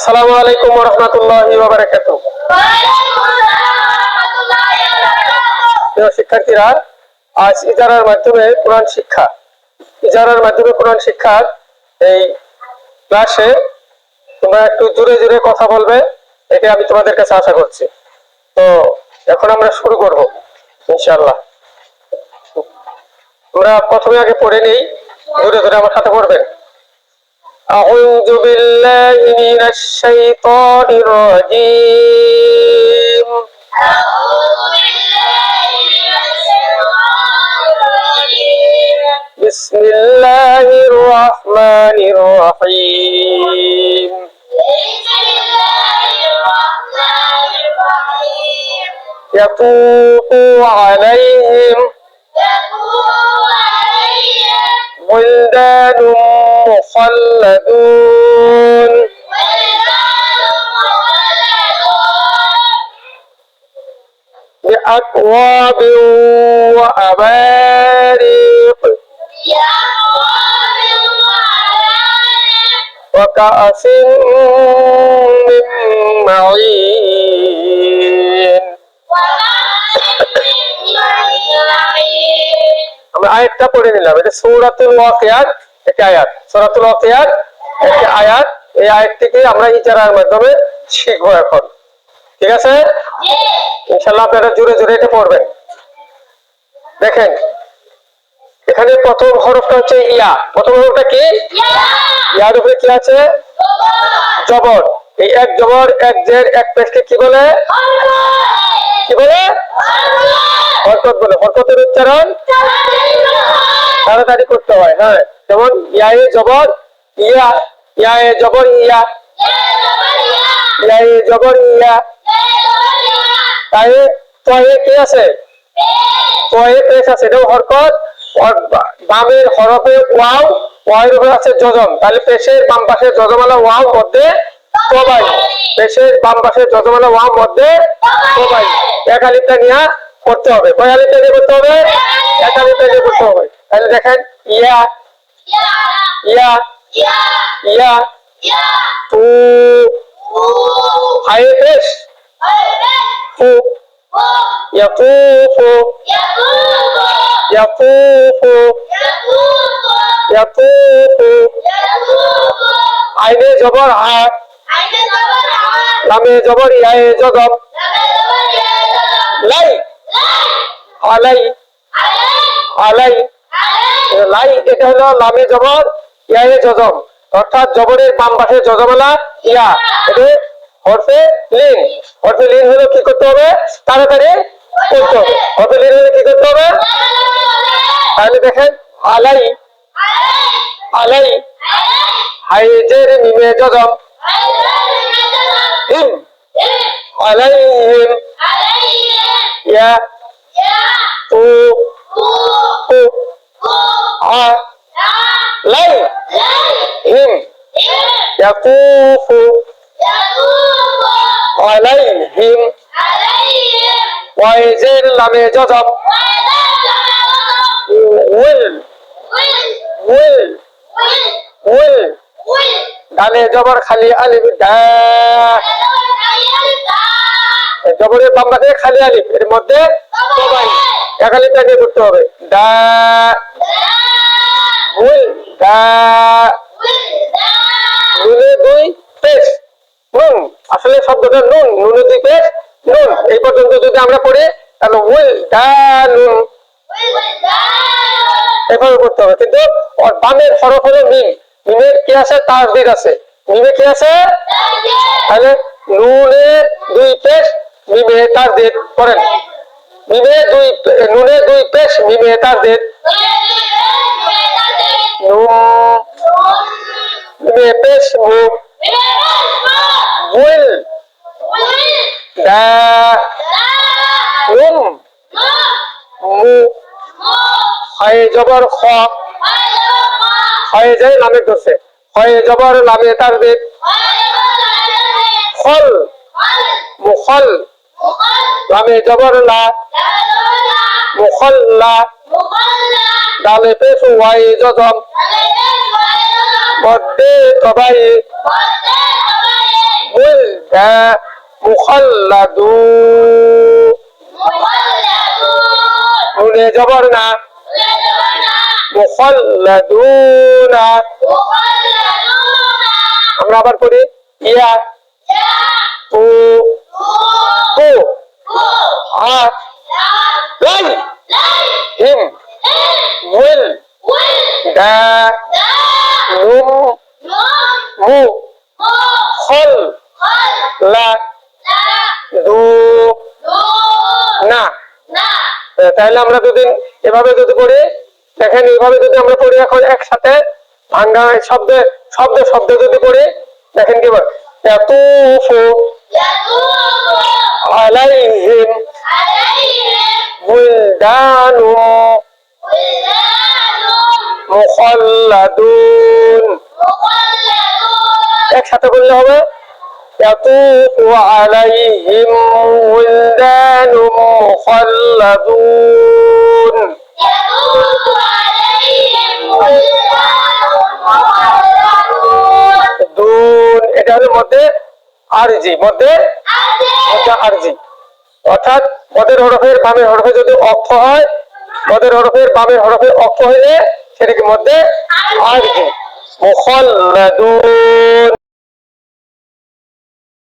আসসালামু আলাইকুম রহমতুল্লাহি প্রিয় শিক্ষার্থীরা, আজ ইজারার মাধ্যমে কোরআন শিক্ষা। ইজারার মাধ্যমে কোরআন শিক্ষার এই ক্লাসে তোমরা একটু জোরে জোরে কথা বলবে, এটা আমি তোমাদের কাছে আশা করছি। তো, এখন আমরা শুরু করব, ইনশাআল্লাহ। আমরা প্রথমে আগে পড়ে নেই, জোরে জোরে আমার সাথে পড়বেন। أعوذ بالله من الشيطان الرجيم. بسم الله الرحمن الرحيم. يطوف عليهم ولدان مخلدون بأكواب وأباريق وكأس من معين আমরা আয়াতটা পড়ে নিলাম এটা সূরাতুল ওয়াকিয়ার একটি আয়াত সূরাতুল ওয়াকিয়ার একটি আয়াত। এই আয়াতটিকে আমরা ইজারার মাধ্যমে শিখব এখন। ঠিক আছে? ইনশাআল্লাহ আপনারা জোরে জোরে এটা পড়বেন। দেখেন এখানে প্রথম হরফটা হচ্ছে ইয়া। প্রথম হরফটা কি? ইয়ার উপরে কি আছে? জবর। এই এক জবর এক জের এক পেশকে কি বলে? কি বলে? হরকত বলে। হরকতের উচ্চারণ? তাড়াতাড়ি করতে হয় হ্যাঁ। যেমন ইয়ায়ে জবর, ইয়া ইয়ায়ে জবর, ইয়া। ইয়ায়ে জবর, ইয়া। তাই তয়ে কি আছে? তয়ে পেশ আছে? এটাও হরকত। বামের ওয়াও আছে যজম। তাহলে পেশের বাম পাশে যজমালা ওয়াও মধ্যে তবাই। পেশের বাম পাশে যজমালা ওয়াও মধ্যে তবাই। এক আলিপটা নিয়ে করতে হবে। কয় নিয়ে করতে হবে? এক নিয়ে করতে হবে। তাহলে দেখেন, ইয়া ইয়া ইয়া তু হায়ে পেশ ফু ইয়াতুফু ইয়াতুফু ইয়াতুফু আইনে জবর আ লামে জবর ইয়ায়ে জজম লাই আলাই আলাই লাই, এটা হলো লামে জবর, ইয়ায়ে জজম। অর্থাৎ জবরের বাম পাশে জজমালা, ইয়া। এটা হরফে লিন। হরফে লিন হলো কি করতে হবে? তাড়াতাড়ি করতে হবে হরফে লিন হলে কি করতে হবে? তাহলে দেখেন, আলাই আলাই হাইজের মিমে জজম। হিম আলাইহিম ইয়া তু তু আলাইহিম ওয়াইজের লামে জজম উল উল উল ডানে জবর খালি আলিফ দা জবরের বাম পাশে খালি আলিফ এর মধ্যে সবাই এক নিয়ে করতে হবে দা উল দা নুনে দুই, পেশ। নুন আসলে শব্দটা নুন, নুনে দুই পেশ, নুন। এই পর্যন্ত যদি আমরা পড়ি, তাহলে উল দা নুন। এভাবে করতে হবে। কিন্তু, ওর বামের হরফ হলো মিম। মিমের কি আছে তাসদিদ আছে। মিমে কি আছে তাহলে নুনে দুই পেশ, মিমে তাসদিদ করেন মিমে দুই, নুনে দুই পেশ, মিমে তাসদিদ উল দা নুম মু হয় জবর খ। হয় যায় লামে ধরছে। হয় জবর লামে তাসদিদ খল। মুখল। লামে জবর লা। মুখল্লা ডালে পেশ ওয়াই জজম মধ্যে তবাই মুলদা মুখাল্লাদু। নুনে জবর না। মুখাল্লাদুনা। আমরা আবার করি ইয়া। ও তু আ। লাই হিম। উইল দা মু হল লা দু না। তাহলে আমরা যদি এভাবে যদি পড়ি দেখেন এইভাবে যদি আমরা পড়ি এখন একসাথে ভাঙ্গা শব্দে শব্দ শব্দে যদি পড়ি দেখেন কি এত আলাইহিম বুলদানুম মুখাল্লাদুন مخلدون একসাথে বললে হবে ইয়াতুফু আলাইহিম বুলদানু মুখাল্লাদুন يطوف عليهم ولدان مخلدون দুন এটা হলো মধ্যে আরজি মধ্যে মধ্যে আরজি অর্থাৎ মদের হরফের বামের হরফে যদি অক্ষ হয় মদের হরফের বামের হরফে অক্ষ হইলে সেটাকে মধ্যে আসবে মুখাল্লাদুন।